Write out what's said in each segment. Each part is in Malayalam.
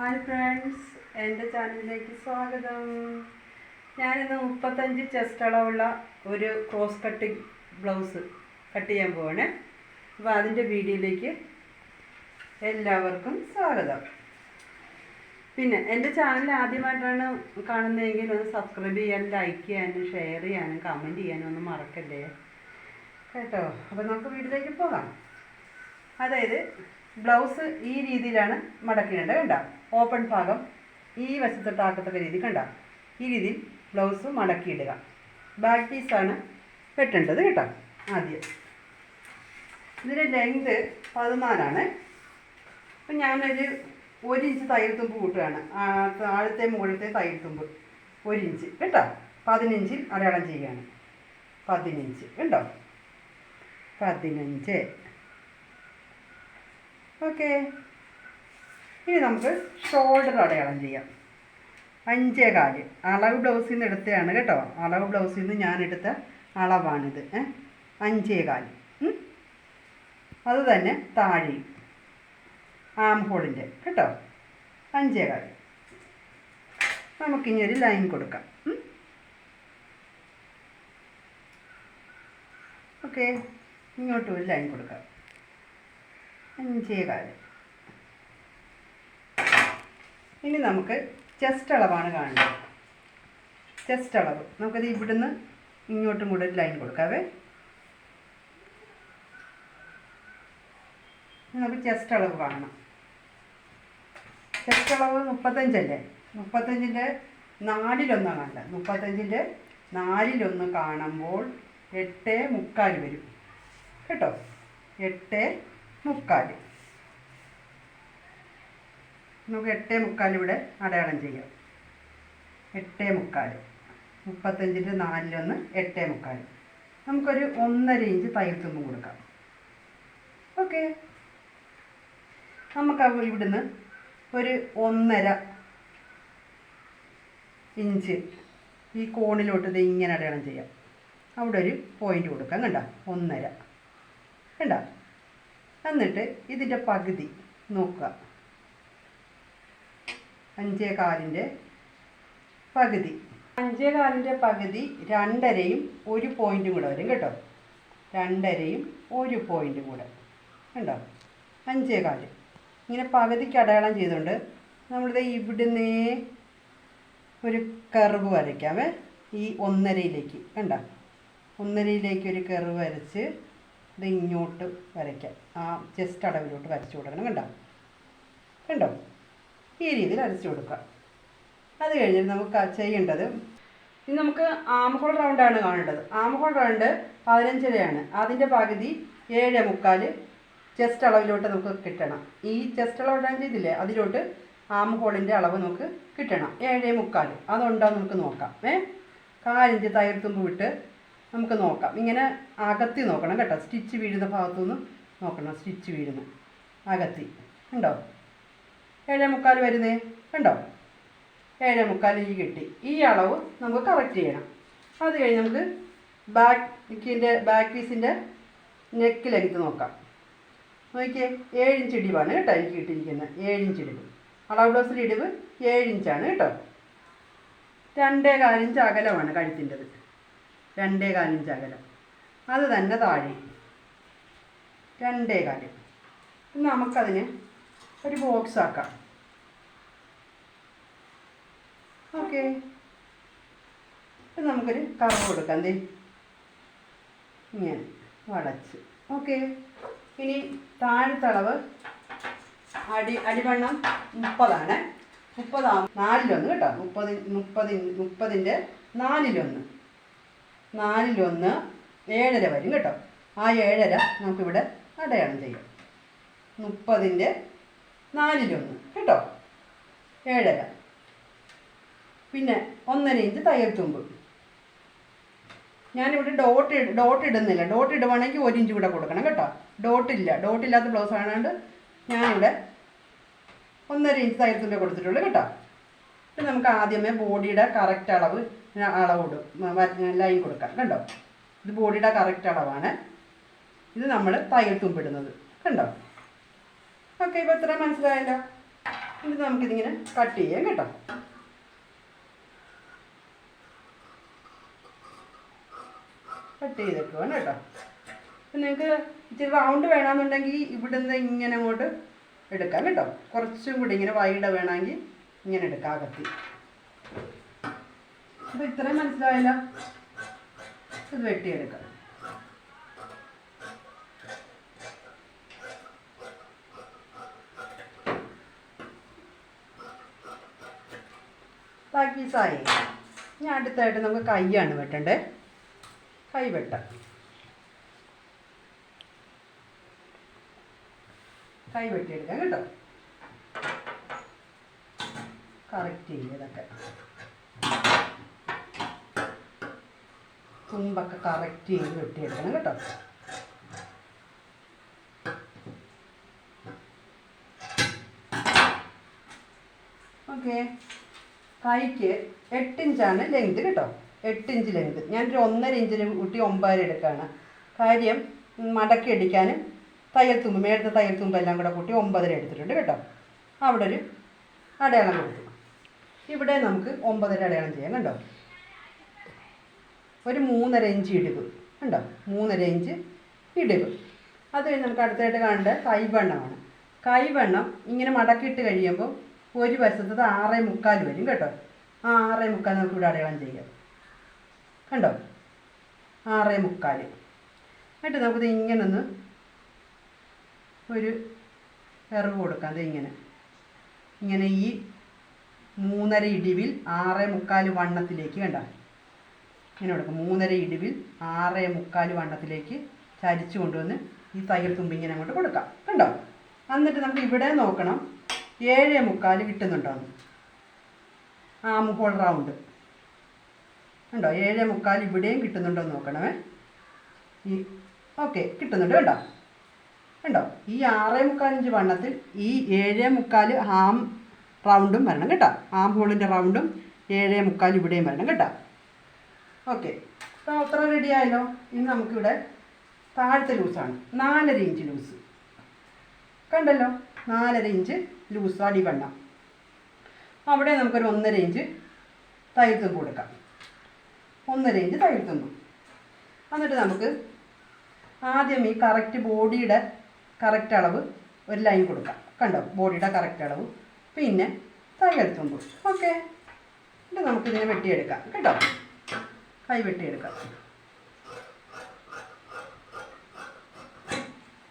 ഹായ് ഫ്രണ്ട്സ് എന്റെ ചാനലിലേക്ക് സ്വാഗതം. ഞാനിന്ന് മുപ്പത്തഞ്ച് ചെസ്റ്റ് അളവുള്ള ഒരു ക്രോസ് കട്ടിങ് ബ്ലൗസ് കട്ട് ചെയ്യാൻ പോവാണ്. അപ്പോൾ അതിന്റെ വീഡിയോയിലേക്ക് എല്ലാവർക്കും സ്വാഗതം. പിന്നെ എന്റെ ചാനൽ ആദ്യമായിട്ടാണ് കാണുന്നതെങ്കിൽ ഒന്ന് സബ്സ്ക്രൈബ് ചെയ്യാനും ലൈക്ക് ചെയ്യാനും ഷെയർ ചെയ്യാനും കമന്റ് ചെയ്യാനും ഒന്നും മറക്കല്ലേ? കേട്ടോ? അപ്പോൾ നമുക്ക് വീട്ടിലേക്ക് പോകാം. അതായത് ബ്ലൗസ് ഈ രീതിയിലാണ് മടക്കേണ്ടത് കണ്ട ഓപ്പൺ ഭാഗം ഈ വശത്തോട്ടാക്കത്തക്ക രീതി കണ്ട. ഈ രീതിയിൽ ബ്ലൗസ് മടക്കിയിടുക. ബാക്ക് പീസാണ് വെട്ടേണ്ടത് കേട്ടോ ആദ്യം. ഇതിന്റെ ലെങ്ത് പതിനാലാണ്. അപ്പം ഞാനൊരു ഒരു ഇഞ്ച് തയ്യൽ തുമ്പ് കൂട്ടുകയാണ്. താഴത്തെ മുകളിലത്തെ തയ്യൽ തുമ്പ് ഒരു ഇഞ്ച് കേട്ടോ? പതിനഞ്ചിൽ അടയാളം ചെയ്യുകയാണ്. പതിനഞ്ച് കേട്ടോ പതിനഞ്ച്. ഓക്കെ ഇനി നമുക്ക് ഷോൾഡർ അടയാളം ചെയ്യാം. അഞ്ചേ കാൽ. അളവ് ബ്ലൗസിൽ നിന്ന് എടുത്തതാണ് കേട്ടോ. അളവ് ബ്ലൗസിൽ നിന്ന് ഞാൻ എടുത്ത അളവാണിത് ഏ? അഞ്ചേ കാൽ. അത് തന്നെ താഴെയും. ആം ഹോളിന്റെ കേട്ടോ? അഞ്ചേ കാൽ. നമുക്കിനി ഒരു ലൈൻ കൊടുക്കാം. ഓക്കെ ഇങ്ങോട്ടും ഒരു ലൈൻ കൊടുക്കാം. അഞ്ചേ കാൽ. ഇനി നമുക്ക് ചെസ്റ്റ് അളവാണ് കാണേണ്ടത് ചെസ്റ്റ് അളവ്. നമുക്കത് ഇവിടുന്ന് ഇങ്ങോട്ടും കൂടെ ലൈൻ കൊടുക്കാവേ. നമുക്ക് ചെസ്റ്റ് അളവ് കാണണം. ചെസ്റ്റ് അളവ് മുപ്പത്തഞ്ചല്ലേ? മുപ്പത്തഞ്ചിന്റെ നാലിലൊന്നാണ് കാണേണ്ടത് മുപ്പത്തഞ്ചിന്റെ നാലിലൊന്ന് കാണുമ്പോൾ എട്ട് മുക്കാൽ വരും. കേട്ടോ? എട്ട് മുക്കാൽ. നമുക്ക് എട്ടേ മുക്കാൽ ഇവിടെ അടയാളം ചെയ്യാം. എട്ടേ മുക്കാൽ. മുപ്പത്തഞ്ചിന്റെ നാലിലൊന്ന് എട്ടേ മുക്കാൽ. നമുക്കൊരു ഒന്നര ഇഞ്ച് തയ്യൽത്തുമ്പും കൊടുക്കാം. ഓക്കെ. നമുക്ക് ഇവിടുന്ന് ഒരു ഒന്നര ഇഞ്ച് ഈ കോണിലോട്ട് ഇത് ഇങ്ങനെ അടയാളം ചെയ്യാം. അവിടെ ഒരു പോയിന്റ് കൊടുക്കാം കണ്ട? ഒന്നര. കണ്ട? എന്നിട്ട് ഇതിന്റെ പകുതി നോക്കുക. അഞ്ചേ കാലിന്റെ പകുതി. അഞ്ചേ കാലിന്റെ പകുതി രണ്ടരയും ഒരു പോയിന്റും കൂടെ വരും കേട്ടോ. രണ്ടരയും ഒരു പോയിന്റും കൂടെ. കണ്ടോ? അഞ്ചേ കാൽ ഇങ്ങനെ പകുതിക്ക് അടയാളം ചെയ്തുകൊണ്ട് നമ്മളിത് ഇവിടുന്നേ ഒരു കർവ് വരയ്ക്കാമേ ഈ ഒന്നരയിലേക്ക്. കണ്ട? ഒന്നരയിലേക്ക് ഒരു കർവ് വരച്ച് ഇത് ഇങ്ങോട്ട് വരയ്ക്കാം. ആ ജസ്റ്റ് അടവിലോട്ട് വരച്ചു കൊടുക്കണം. കണ്ടോ? കണ്ടോ? ഈ രീതിയിൽ അരച്ചു കൊടുക്കുക. അത് കഴിഞ്ഞ് നമുക്ക് ചെയ്യേണ്ടത് ഇനി നമുക്ക് ആമഹോൾ റൗണ്ടാണ് കാണേണ്ടത്. ആമഹോൾ റൗണ്ട് പതിനഞ്ചരയാണ്. അതിന്റെ പകുതി ഏഴ് മുക്കാൽ ചെസ്റ്റ് അളവിലോട്ട് നമുക്ക് കിട്ടണം. ഈ ചെസ്റ്റ് അളവ് ഇതില്ലേ അതിലോട്ട് ആമഹോളിന്റെ അളവ് നമുക്ക് കിട്ടണം. ഏഴ് മുക്കാൽ അതുണ്ടോ നമുക്ക് നോക്കാം. ഏ? കാലിഞ്ച് തയർത്തുമ്പ് വിട്ട് നമുക്ക് നോക്കാം. ഇങ്ങനെ അകത്തി നോക്കണം കേട്ടോ. സ്റ്റിച്ച് വീഴുന്ന ഭാഗത്തുനിന്ന് നോക്കണം. സ്റ്റിച്ച് വീഴുന്നു അകത്തി. ഉണ്ടോ? ഏഴേ മുക്കാൽ വരുന്നേ? കണ്ടോ? ഏഴേ മുക്കാൽ ഈ കിട്ടി. ഈ അളവ് നമുക്ക് കറക്റ്റ് ചെയ്യണം. അത് കഴിഞ്ഞ് നമുക്ക് ബാക്ക് ബാക്കിന്റെ ബാക്ക് പീസിന്റെ നെക്ക് ലെങ്ത് നോക്കാം. നോക്കിയേ ഏഴിഞ്ച് ഇടിവാണ് കേട്ടോ എനിക്ക് കിട്ടിയിരിക്കുന്നത്. ഏഴിഞ്ച് ഇടിവ്. അളവ് ബ്ലൗസിൽ ഇടിവ് ഏഴിഞ്ചാണ് കേട്ടോ. രണ്ടേ കാലിഞ്ച് അകലമാണ് കഴുത്തിന്റെത്. രണ്ടേ കാലിഞ്ച് അകലം. അത് തന്നെ താഴെ. രണ്ടേ കാലം നമുക്കതിന് ഒരു ബോക്സ് ആക്കാം. ഓക്കെ. നമുക്കൊരു കറവ് കൊടുക്കാം ദേ. ഇങ്ങനെ വളച്ച് ഓക്കെ. ഇനി താഴ്ത്തളവ് അടി അടിവണ്ണം മുപ്പതാണ്. മുപ്പതാ നാലിലൊന്ന് കേട്ടോ. മുപ്പത് മുപ്പതി മുപ്പതിന്റെ നാലിലൊന്ന്. നാലിലൊന്ന് ഏഴര വരും കേട്ടോ. ആ ഏഴര നമുക്കിവിടെ അടയാളം ചെയ്യാം. മുപ്പതിന്റെ നാലിലൊന്ന്. കേട്ടോ? ഏഴര. പിന്നെ ഒന്നര ഇഞ്ച് തയ്യൽ തുമ്പ്. ഞാനിവിടെ ഡോട്ട് ഇട- ഡോട്ട് ഇടുന്നില്ല. ഡോട്ട് ഇടുവാണെങ്കിൽ ഒരു ഇഞ്ച് കൂടെ കൊടുക്കണം കേട്ടോ. ഡോട്ട് ഇല്ല. ഡോട്ട് ഇല്ലാത്ത ബ്ലൗസ് ആയതുകൊണ്ട് ഞാനിവിടെ ഒന്നര ഇഞ്ച് തയ്യൽ തുമ്പേ കൊടുത്തിട്ടുള്ളൂ കേട്ടോ. ഇത് നമുക്ക് ആദ്യമേ ബോഡിയുടെ കറക്റ്റ് അളവ് അളവ് അളവിടും ലൈൻ കൊടുക്കാം. കണ്ടോ? ഇത് ബോഡിയുടെ കറക്റ്റ് അളവാണ്. ഇത് നമ്മൾ തയ്യൽ തുമ്പിടുന്നത് കണ്ടോ? ഓക്കെ ഇപ്പോൾ ഇത്ര മനസ്സിലായല്ലോ? ഇത് നമുക്കിതിങ്ങനെ കട്ട് ചെയ്യാം കേട്ടോ. കട്ട് ചെയ്തിട്ട് വേണം കേട്ടോ. അപ്പം നിങ്ങൾക്ക് ഇച്ചിരി റൗണ്ട് വേണമെന്നുണ്ടെങ്കിൽ ഇവിടുന്ന് ഇങ്ങനെ അങ്ങോട്ട് എടുക്കാം കേട്ടോ. കുറച്ചും കൂടി ഇങ്ങനെ വൈഡ് വേണമെങ്കിൽ ഇങ്ങനെ എടുക്കാം കത്തി അപ്പോൾ ഇത്രയും മനസ്സിലായല്ലോ. ഇത് വെട്ടിയെടുക്കാം. ബാക്കി സായി ഇനി അടുത്തായിട്ട് നമുക്ക് കൈയാണ് വെട്ടണ്ടേ? കൈ വെട്ടാം കൈ വെട്ടിയെടുക്കാം കേട്ടോ കറക്റ്റ് ചെയ്യതൊക്കെ തുമ്പൊക്കെ കറക്റ്റ് ചെയ്ത് വെട്ടിയെടുക്കണം കേട്ടോ. ഓക്കെ കൈക്ക് എട്ടിഞ്ചാണ് ലെങ്ത് കേട്ടോ. എട്ടിഞ്ച് ലെങ്ത് ഞാനൊരു ഒന്നര ഇഞ്ചിന് കൂട്ടി ഒമ്പതര എടുക്കുകയാണ് കാര്യം മടക്കി അടിക്കാനും തയ്യൽ തുമ്പ് മേളത്തെ തയ്യൽ തുമ്പ് എല്ലാം കൂടെ കൂട്ടി ഒമ്പതര എടുത്തിട്ടുണ്ട് കേട്ടോ. അവിടെ ഒരു അടയാളം കൊടുത്തു. ഇവിടെ നമുക്ക് ഒമ്പതര അടയാളം ചെയ്യാം കണ്ടോ? ഒരു മൂന്നര ഇഞ്ച് ഇടിവ് കണ്ടോ? മൂന്നര ഇഞ്ച് ഇടിവ്. അത് കഴിഞ്ഞ് നമുക്ക് അടുത്തായിട്ട് കാണേണ്ടത് കൈവണ്ണമാണ്. കൈവെണ്ണം ഇങ്ങനെ മടക്കിയിട്ട് കഴിയുമ്പോൾ ഒരു വശത്തത് ആറേ മുക്കാൽ വരും കേട്ടോ. ആ ആറേ മുക്കാൽ നമുക്ക് ഇവിടെ അടയാളം ചെയ്യാം. കണ്ടോ? ആറേ മുക്കാൽ എന്നിട്ട് നമുക്കിത് ഇങ്ങനെ ഒന്ന് ഒരു ഇറവ് കൊടുക്കാം. ഇങ്ങനെ. ഇങ്ങനെ ഈ മൂന്നര ഇടിവിൽ ആറേ മുക്കാൽ വണ്ണത്തിലേക്ക് കണ്ട. ഇങ്ങനെ കൊടുക്കും. മൂന്നര ഇടിവിൽ ആറേ മുക്കാൽ വണ്ണത്തിലേക്ക് ചരിച്ചു കൊണ്ടുവന്ന് ഈ തയ്യൽ തുമ്പി ഇങ്ങനെ അങ്ങോട്ട് കൊടുക്കാം. കണ്ടോ? എന്നിട്ട് നമുക്ക് ഇവിടെ നോക്കണം. ഏഴേ മുക്കാൽ കിട്ടുന്നുണ്ടോ? ആ ഹോൾ റൗണ്ട്. ഉണ്ടോ ഏഴേ മുക്കാൽ ഇവിടെയും കിട്ടുന്നുണ്ടോ എന്ന് നോക്കണമേ. ഈ ഓക്കെ കിട്ടുന്നുണ്ട് കേട്ടോ കണ്ടോ ഈ ആറേ മുക്കാൽ ഇഞ്ച് വണ്ണത്തിൽ ഈ ഏഴേ മുക്കാൽ ആം റൗണ്ടും വരണം കേട്ടോ. ആം ഹോളിന്റെ റൗണ്ടും ഏഴേ മുക്കാൽ ഇവിടെയും വരണം കേട്ടോ. ഓക്കെ അപ്പോൾ അത്ര റെഡി ആയല്ലോ? ഇനി നമുക്കിവിടെ താഴത്തെ ലൂസാണ്. നാലര ഇഞ്ച് ലൂസ്. കണ്ടല്ലോ നാലര ഇഞ്ച് ലൂസ് അടിവണ്ണം അവിടെ നമുക്കൊരു ഒന്നര ഇഞ്ച് തയ്യൽ തുമ്പ് കൊടുക്കാം. ഒന്നര ഇഞ്ച് തയ്യൽ തുമ്പ് എന്നിട്ട് നമുക്ക് ആദ്യം ഈ കറക്റ്റ് ബോഡിയുടെ കറക്റ്റ് അളവ് ഒരു ലൈൻ കൊടുക്കാം. കണ്ടോ? ബോഡിയുടെ കറക്റ്റ് അളവ്. പിന്നെ തയ്യൽ തുമ്പ് ഓക്കെ എന്നിട്ട് നമുക്കിതിനെ വെട്ടിയെടുക്കാം. കേട്ടോ കൈ വെട്ടിയെടുക്കാം.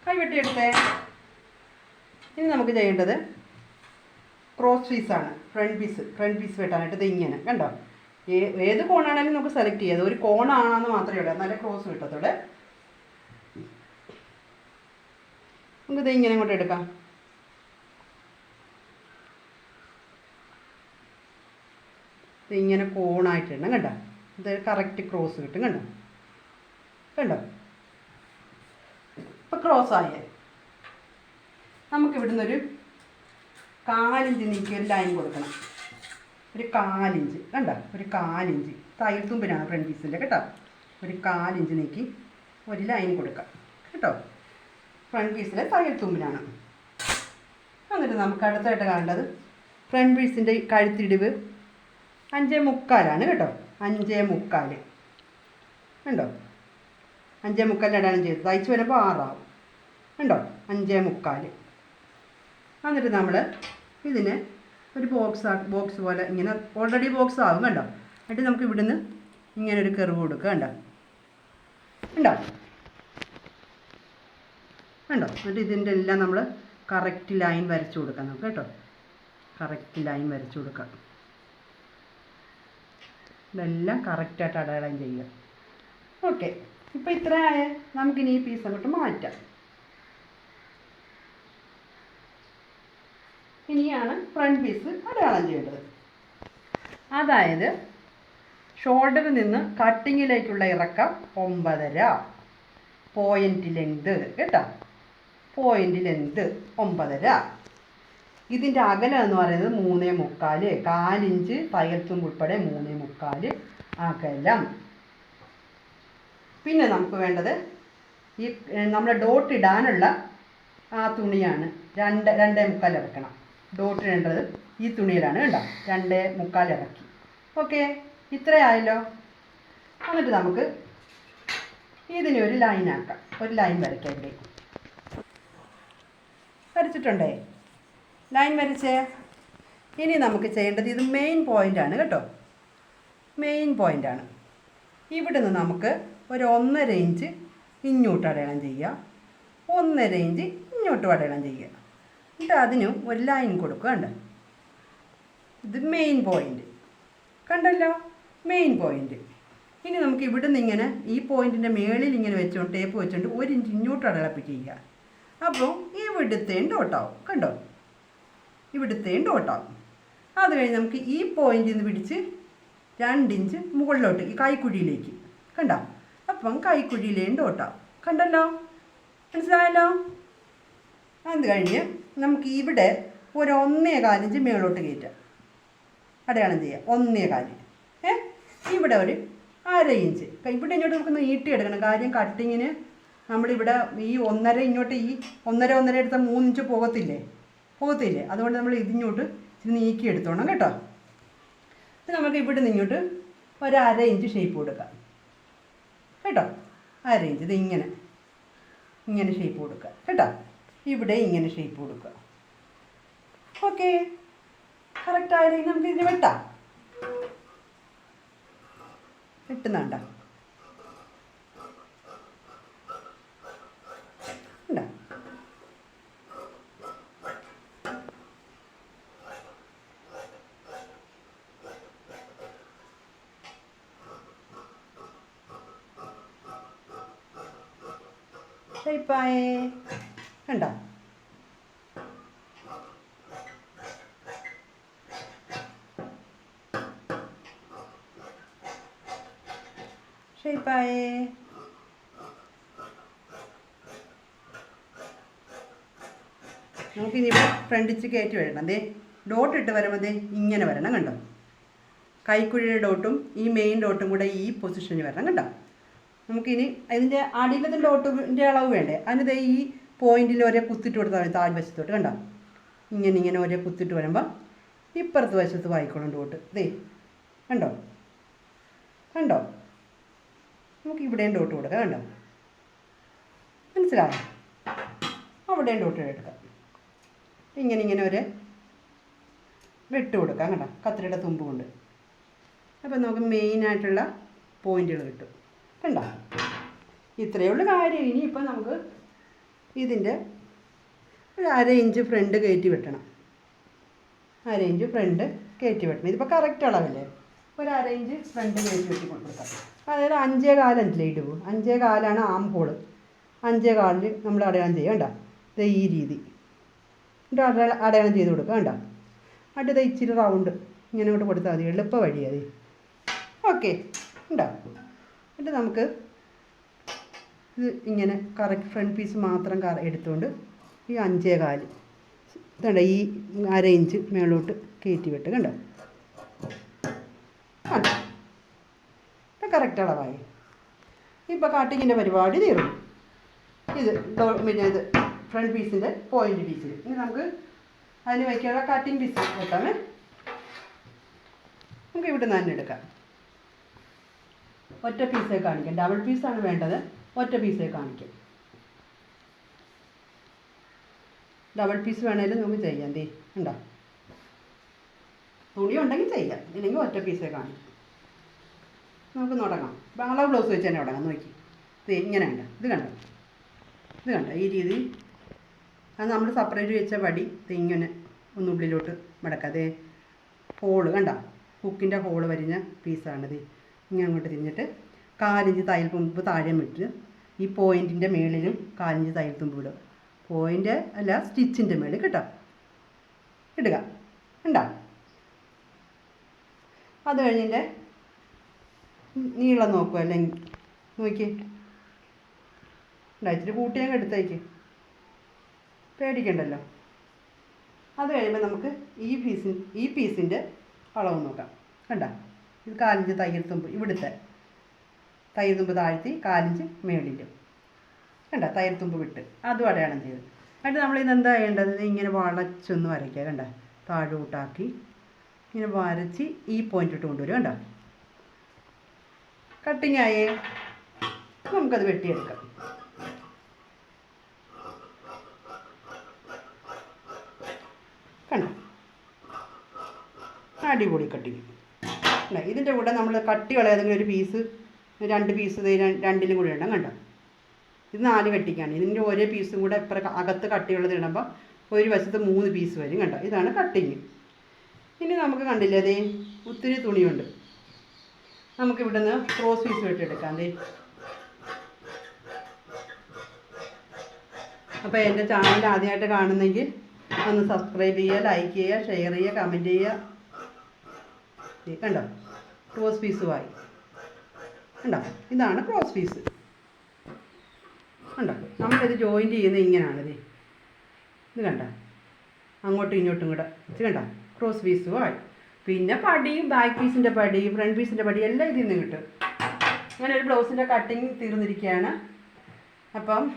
കൈ വെട്ടിയെടുത്തേ. ഇനി നമുക്ക് ചെയ്യേണ്ടത് ക്രോസ് പീസാണ് ഫ്രണ്ട് പീസ് ഫ്രണ്ട് പീസ് വെട്ടാനായിട്ട് ഇത് ഇങ്ങനെ. കണ്ടോ? ഏത് കോണാണെങ്കിലും നമുക്ക് സെലക്ട് ചെയ്യാം. ഒരു കോണാണെന്ന് മാത്രമേ ഉള്ളൂ. നല്ല ക്രോസ് കിട്ടത്തുള്ളൂ. നമുക്കിത് ഇങ്ങനെ ഇങ്ങോട്ട് എടുക്കാം. ഇങ്ങനെ കോണായിട്ടിടണം കണ്ടോ? ഇത് കറക്റ്റ് ക്രോസ് കിട്ടും കണ്ടോ? കണ്ടോ? ഇപ്പം ക്രോസ് ആയേ. നമുക്ക് ഇവിടുന്ന് ഒരു കാലിഞ്ച് നീക്കി ലൈൻ കൊടുക്കണം. ഒരു കാലിഞ്ച് കണ്ട? ഒരു കാലിഞ്ച്. തയ്യൽ തുമ്പിനാണ് ഫ്രണ്ട് പീസിന്റെ കേട്ടോ? ഒരു കാലിഞ്ച് നീക്കി ഒരു ലൈൻ കൊടുക്കാം കേട്ടോ? ഫ്രണ്ട് പീസിലെ തയ്യൽ തുമ്പിനാണ് എന്നിട്ട് നമുക്ക് അടുത്തായിട്ട് കാണേണ്ടത് ഫ്രണ്ട് പീസിന്റെ കഴുത്തിടിവ് അഞ്ചേ മുക്കാലാണ് കേട്ടോ? അഞ്ചേ മുക്കാൽ കണ്ടോ? അഞ്ചേ മുക്കാലിന്റെ അടയാളം ചെയ്ത് തയ്ച്ച് വരുമ്പോൾ ആറാവും കണ്ടോ? അഞ്ചേ മുക്കാൽ എന്നിട്ട് നമ്മൾ ഇതിനെ ഒരു ബോക്സ് ബോക്സ് പോലെ ഇങ്ങനെ ഓൾറെഡി ബോക്സ് ആകും കണ്ടോ? എന്നിട്ട് നമുക്ക് ഇവിടുന്ന് ഇങ്ങനെ ഒരു കെറിവ് കൊടുക്കുക കണ്ടോ? ഉണ്ടോ കണ്ടോ? എന്നിട്ട് ഇതിന്റെ എല്ലാം നമ്മൾ കറക്റ്റ് ലൈൻ വരച്ചു കൊടുക്കാം നമുക്ക് കേട്ടോ. കറക്റ്റ് ലൈൻ വരച്ചു കൊടുക്കാം. ഇതെല്ലാം കറക്റ്റായിട്ട് അടയാളം ചെയ്യുക. ഓക്കെ ഇപ്പോൾ ഇത്രയായ. നമുക്കിനി ഈ പീസ് അങ്ങോട്ട് മാറ്റാം. ഇനിയാണ് ഫ്രണ്ട് പീസ് അടയാളം ചെയ്യേണ്ടത്. അതായത് ഷോൾഡറിൽ നിന്ന് കട്ടിങ്ങിലേക്കുള്ള ഇറക്കം ഒമ്പതര. പോയിന്റ് ലെങ്ത് കേട്ടോ? പോയിന്റ് ലെങ്ത് ഒമ്പതര. ഇതിന്റെ അകലം എന്ന് പറയുന്നത് മൂന്നേ മുക്കാൽ കാലിഞ്ച് തയ്യൽത്തും ഉൾപ്പെടെ മൂന്നേ മുക്കാൽ അകലം. പിന്നെ നമുക്ക് വേണ്ടത് ഈ നമ്മൾ ഡോട്ട് ഇടാനുള്ള ആ തുണിയാണ്. രണ്ട് രണ്ടേ മുക്കാൽ എടുക്കണം ഡോട്ട് ഇടേണ്ടത് ഈ തുണിയിലാണ് കണ്ടോ? രണ്ട് മുക്കാൽ ഇറക്കി. ഓക്കെ ഇത്രയായല്ലോ എന്നിട്ട് നമുക്ക് ഇതിനെ ഒരു ലൈൻ ആക്കാം. ഒരു ലൈൻ വരയ്ക്കാം ഇവിടെ. വരച്ചിട്ടുണ്ടേ? ലൈൻ വരച്ചേ? ഇനി നമുക്ക് ചെയ്യേണ്ടത് ഇത് മെയിൻ പോയിന്റാണ് കേട്ടോ. മെയിൻ പോയിന്റാണ് ഇവിടെ നിന്ന് നമുക്ക് ഒരു ഒന്നര ഇഞ്ച് ഇങ്ങോട്ട് അടയാളം ചെയ്യുക. ഒന്നര ഇഞ്ച് ഇങ്ങോട്ട് അടയാളം ചെയ്യുക. എന്നിട്ട് അതിനും ഒരു ലൈൻ കൊടുക്കുക കണ്ടോ? ഇത് മെയിൻ പോയിന്റ് കണ്ടല്ലോ? മെയിൻ പോയിന്റ് ഇനി നമുക്ക് ഇവിടുന്ന് ഇങ്ങനെ ഈ പോയിന്റിന്റെ മേളിൽ ഇങ്ങനെ വെച്ചുകൊണ്ട് ടേപ്പ് വെച്ചുകൊണ്ട് ഒരു ഇഞ്ച് ഇങ്ങോട്ട് അടയാളപ്പിക്കുക അപ്പോൾ ഇവിടുത്തെയും ഡോട്ടാവും കണ്ടോ? ഇവിടുത്തെയും ഡോട്ടാവും അത് കഴിഞ്ഞ് നമുക്ക് ഈ പോയിന്റിൽ നിന്ന് പിടിച്ച് രണ്ടിഞ്ച് മുകളിലോട്ട് ഈ കൈക്കുഴിയിലേക്ക്. കണ്ടോ? അപ്പം കൈക്കുഴിയിലേയും ഡോട്ടാവും കണ്ടല്ലോ? മനസ്സിലായല്ലോ? അത് കഴിഞ്ഞ് നമുക്ക് ഇവിടെ ഒരു ഒന്നേ കാലിഞ്ച് മേളോട്ട് കയറ്റാം. അടയാളം ചെയ്യാം. ഒന്നേ കാലിഞ്ച് ഏ? ഇവിടെ ഒരു അര ഇഞ്ച്. ഇവിടെ ഇങ്ങോട്ട് നമുക്ക് നീട്ടി എടുക്കണം. കാര്യം കട്ടിങ്ങിന് നമ്മളിവിടെ ഈ ഒന്നര ഇങ്ങോട്ട് ഈ ഒന്നര ഒന്നര എടുത്ത മൂന്നിഞ്ച് പോകത്തില്ലേ? പോകത്തില്ലേ? അതുകൊണ്ട് നമ്മൾ ഇതിങ്ങോട്ട് ഇത് നീക്കി എടുത്തോണം കേട്ടോ. ഇത് നമുക്ക് ഇവിടെ നിന്ന് ഇങ്ങോട്ട് ഒരു അര ഇഞ്ച് ഷേപ്പ് കൊടുക്കാം. കേട്ടോ? അര ഇഞ്ച്. ഇത് ഇങ്ങനെ ഇങ്ങനെ ഷേപ്പ് കൊടുക്കുക കേട്ടോ? ഇവിടെ ഇങ്ങനെ ഷേപ്പ് കൊടുക്കുക. ഓക്കെ കറക്റ്റ് ആയാലും നമുക്ക് ഇതിന് വെട്ടാം. വെട്ടുന്നുണ്ട? ഉണ്ടോ? ഷേപ്പായേ കണ്ടോ? ഷേപ്പായേ നമുക്കിനി ഫ്രണ്ടിച്ച് കയറ്റി വരണം. ദേ ഡോട്ട് ഇട്ട് വരുമ്പോൾ ഇങ്ങനെ വരണം കണ്ടോ? കൈക്കുഴിയുടെ ഡോട്ടും ഈ മെയിൻ ഡോട്ടും കൂടെ ഈ പൊസിഷനിൽ വരണം കണ്ടോ? നമുക്കിനി അതിന്റെ അടിയിലത്തെ ഡോട്ടിന്റെ അളവ് വേണ്ടേ? അതിന്റെ ഈ പോയിന്റിൽ ഒരേ കുത്തിട്ട് കൊടുത്താൽ മതി താഴ്വശത്തോട്ട് കണ്ട? ഇങ്ങനെ ഇങ്ങനെ ഒരേ കുത്തിട്ട് വരുമ്പോൾ ഇപ്പുറത്ത് വശത്ത് വായിക്കണം ഡോട്ട് ദേ കണ്ടോ? കണ്ടോ? നമുക്ക് ഇവിടെയും ഡോട്ട് കൊടുക്കാം കണ്ടോ? മനസ്സിലായോ? അവിടെയും ഡോട്ട് എടുക്കാം. ഇങ്ങനെ ഇങ്ങനെ ഒരു വെട്ട് കൊടുക്കാം കണ്ടോ? കത്തിരിയുടെ തുമ്പ് കൊണ്ട്. അപ്പം നമുക്ക് മെയിനായിട്ടുള്ള പോയിന്റുകൾ കിട്ടും. കണ്ടോ? ഇത്രയേ ഉള്ളൂ കാര്യം. ഇനിയിപ്പോൾ നമുക്ക് ഇതിന്റെ ഒരു അര ഇഞ്ച് ഫ്രണ്ട് കയറ്റി വെട്ടണം. അര ഇഞ്ച് ഫ്രണ്ട് കയറ്റി വെട്ടണം. ഇതിപ്പോൾ കറക്റ്റ് അളവല്ലേ? ഒരു അര ഇഞ്ച് ഫ്രണ്ട് കയറ്റി വെട്ടി കൊടുക്കാം അതായത് അഞ്ചേ കാലഞ്ചിലേ ഇടുവോ അഞ്ചേ കാലാണ് ആം ഹോൾ. അഞ്ചേ കാലിൽ നമ്മൾ അടയാളം ചെയ്യുക. കണ്ടോ? ഇത് ഈ രീതി. എന്നിട്ട് അടയാളം അടയാളം ചെയ്ത് കൊടുക്കുക. കണ്ടോ? അടുത്ത ഇച്ചിരി റൗണ്ട് ഇങ്ങനെ ഇങ്ങോട്ട് കൊടുത്താൽ മതി. എളുപ്പ വഴി അത് ഓക്കെ ഉണ്ടോ എന്നിട്ട് നമുക്ക് ഇത് ഇങ്ങനെ കറക്റ്റ് ഫ്രണ്ട് പീസ് മാത്രം കറ എടുത്തുകൊണ്ട് ഈ അഞ്ചേ കാൽ. ഇതുണ്ട് ഈ അര ഇഞ്ച് മേളോട്ട് കയറ്റി വിട്ട് കണ്ടോ? കണ്ടോ? ഇത് കറക്റ്റ് അളവായി. ഇപ്പോൾ കട്ടിങ്ങിന്റെ പരിപാടി തീർന്നു ഇത് പിന്നെ ഇത് ഫ്രണ്ട് പീസിന്റെ പോയിന്റ് പീസിൽ ഇനി നമുക്ക് അതിന് വയ്ക്കാനുള്ള കട്ടിങ് പീസ് വെക്കാമേ. നമുക്ക് ഇവിടെ നിന്ന് തന്നെ എടുക്കാം. ഒറ്റ പീസേ കാണിക്കാം. ഡബിൾ പീസാണ് വേണ്ടത്. ഒറ്റ പീസേ കാണിക്കും. ഡബിൾ പീസ് വേണേലും നമുക്ക് ചെയ്യാം തീ ഉണ്ടോ തുണി ഉണ്ടെങ്കിൽ ചെയ്യാം ഇല്ലെങ്കിൽ ഒറ്റ പീസേ കാണിക്കും. നമുക്ക് തുടങ്ങാം ബംഗ്ലാ ബ്ലൗസ് വെച്ച് തന്നെ തുടങ്ങാം നോക്കി. ദേ ഇങ്ങനെ ഉണ്ട് ഇത് കണ്ടോ? ഇത് കണ്ടോ? ഈ രീതി. അത് നമ്മൾ സെപ്പറേറ്റ് വെച്ച വടി ദേ ഇങ്ങനെ ഒന്നുള്ളിലോട്ട് മടക്കാതെ ഹോൾ കണ്ട? ഹുക്കിന്റെ ഹോൾ വരിഞ്ഞ പീസാണിത് ഇങ്ങനെ അങ്ങോട്ട് തിരിഞ്ഞിട്ട് കാലിഞ്ച് തയ്യൽ തുമ്പ് താഴെ വിട്ട് ഈ പോയിന്റിന്റെ മേളിലും കാലിഞ്ച് തയ്യൽ തുമ്പ് ഇടുക. പോയിന്റ് അല്ല സ്റ്റിച്ചിന്റെ മേളിൽ കേട്ടോ ഇടുക. ഉണ്ടോ അത് കഴിഞ്ഞിന്റെ നീളം നോക്കുക അല്ലെങ്കിൽ നോക്കി ഉണ്ടാ ഇച്ചിരി കൂട്ടിയങ്ങ് എടുത്തേക്ക്. പേടിക്കണ്ടല്ലോ. അത് കഴിയുമ്പോൾ നമുക്ക് ഈ പീസിൻ ഈ പീസിന്റെ അളവ് നോക്കാം. കണ്ട? ഇത് കാലിഞ്ച് തയ്യൽ തുമ്പ് ഇവിടുത്തെ തയ്യൽ തുമ്പ് താഴ്ത്തി കാലിഞ്ച് മേളിലും. കണ്ട? തയ്യൽ തുമ്പ് വിട്ട്. അതും അടയാളം ചെയ്ത്. എന്നിട്ട് നമ്മൾ ഇന്ന് എന്താ ചെയ്യേണ്ടത്? ഇങ്ങനെ വളച്ചൊന്ന് വരയ്ക്കുക. കണ്ട? താഴോട്ടാക്കി ഇങ്ങനെ വരച്ച് ഈ പോയിന്റ് ഇട്ട് കൊണ്ടുവരും കണ്ടോ? കട്ടിങ് ആയേ. നമുക്കത് വെട്ടിയെടുക്കാം. കണ്ടോ? അടിപൊളി കട്ടിങ് ഇതിന്റെ കൂടെ നമ്മൾ കട്ടിയുള്ള ഏതെങ്കിലും ഒരു പീസ് രണ്ട് പീസ് രണ്ടിലും കൂടി ഇടണം കണ്ടോ? ഇത് നാല് കട്ടിക്കാണ്. ഇതിന്റെ ഓരോ പീസും കൂടെ എത്ര അകത്ത് കട്ടിയുള്ളത് ഇടുമ്പോൾ ഒരു വശത്ത് മൂന്ന് പീസ് വരും കണ്ടോ? ഇതാണ് കട്ടിങ് ഇനി നമുക്ക് കണ്ടില്ലേ അതേ ഒത്തിരി തുണിയുണ്ട്. നമുക്ക് ഇവിടുന്ന് ക്രോസ് പീസ് വെട്ടിയെടുക്കാം ദേ. അപ്പോൾ എന്റെ ചാനൽ ആദ്യമായിട്ട് കാണുന്നെങ്കിൽ ഒന്ന് സബ്സ്ക്രൈബ് ചെയ്യുക ലൈക്ക് ചെയ്യുക ഷെയർ ചെയ്യുക കമന്റ് ചെയ്യുക. കണ്ടോ? ക്രോസ് പീസുമായി കണ്ടോ? ഇതാണ് ക്രോസ് പീസ് കണ്ടോ? നമ്മളിത് ജോയിൻ ചെയ്യുന്നത് ഇങ്ങനെയാണ് ഇത് കണ്ടോ? അങ്ങോട്ടും ഇങ്ങോട്ടും കൂടെ. ഇത് കണ്ട? ക്രോസ് പീസും ആയി. പിന്നെ പടിയും ബാക്ക് പീസിന്റെ പടി ഫ്രണ്ട് പീസിന്റെ പടി എല്ലാം ഇതിൽ നിന്ന് കിട്ടും. അങ്ങനെ ഒരു ബ്ലൗസിന്റെ കട്ടിങ് തീർന്നിരിക്കുകയാണ്. അപ്പം